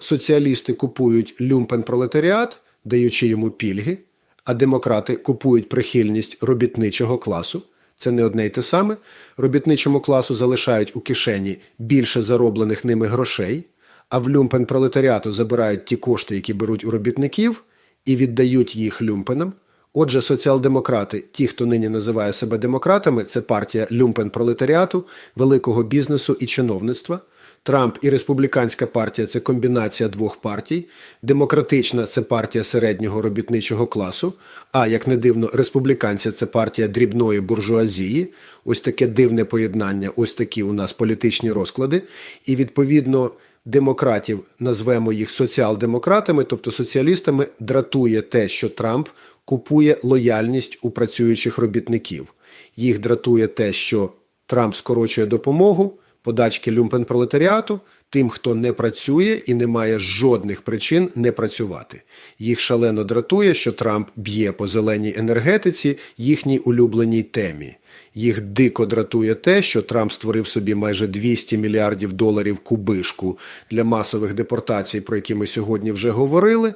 Соціалісти купують люмпен-пролетаріат, даючи йому пільги, а демократи купують прихильність робітничого класу. Це не одне й те саме. Робітничому класу залишають у кишені більше зароблених ними грошей, а в люмпен пролетаріату забирають ті кошти, які беруть у робітників, і віддають їх люмпенам. Отже, соціал-демократи, ті, хто нині називає себе демократами, це партія люмпен-пролетаріату, великого бізнесу і чиновництва. Трамп і республіканська партія це комбінація двох партій. Демократична це партія середнього робітничого класу. А як не дивно, республіканці це партія дрібної буржуазії. Ось таке дивне поєднання, ось такі у нас політичні розклади. І відповідно демократів назвемо їх соціал-демократами, тобто соціалістами, дратує те, що Трамп купує лояльність у працюючих робітників. Їх дратує те, що Трамп скорочує допомогу, подачки люмпен-пролетаріату тим, хто не працює і не має жодних причин не працювати. Їх шалено дратує, що Трамп б'є по зеленій енергетиці, їхній улюбленій темі. Їх дико дратує те, що Трамп створив собі майже 200 мільярдів доларів кубишку для масових депортацій, про які ми сьогодні вже говорили.